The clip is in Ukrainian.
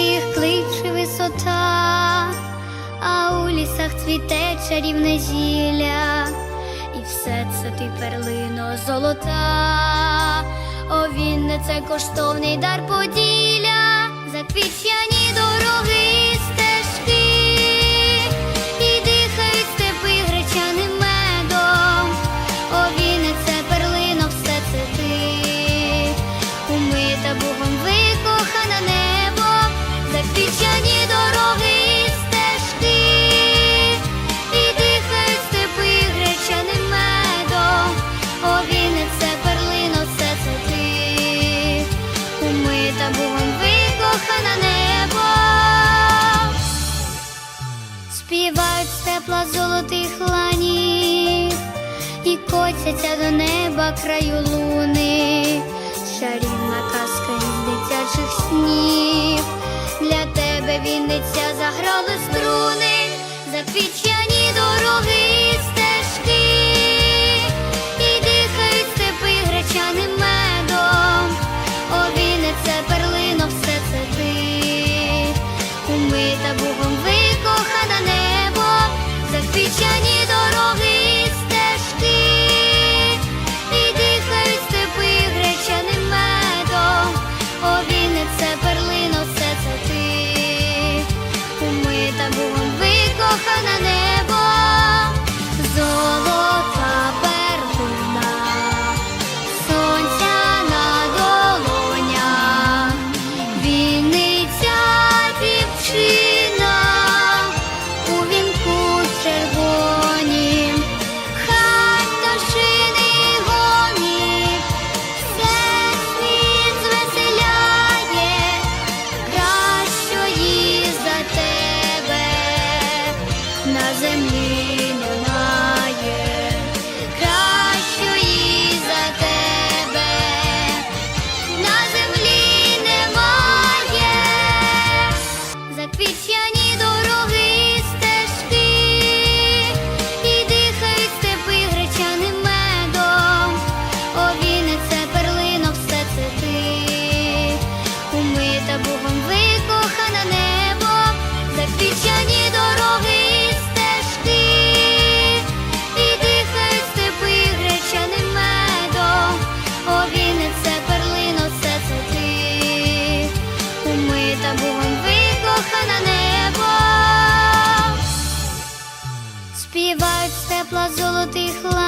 їх кличе висота, а у лісах цвіте чарівне зілля, і все це ти перлино золота, о він не це коштовний дар поділля. співають з тепла золотих ланів і котяться до неба краю луни, шарівна казка із дитячих снів. Для тебе Вінниця заграли струни, запічя. Does it? забугом викохане небо, співають тепла золотих лад.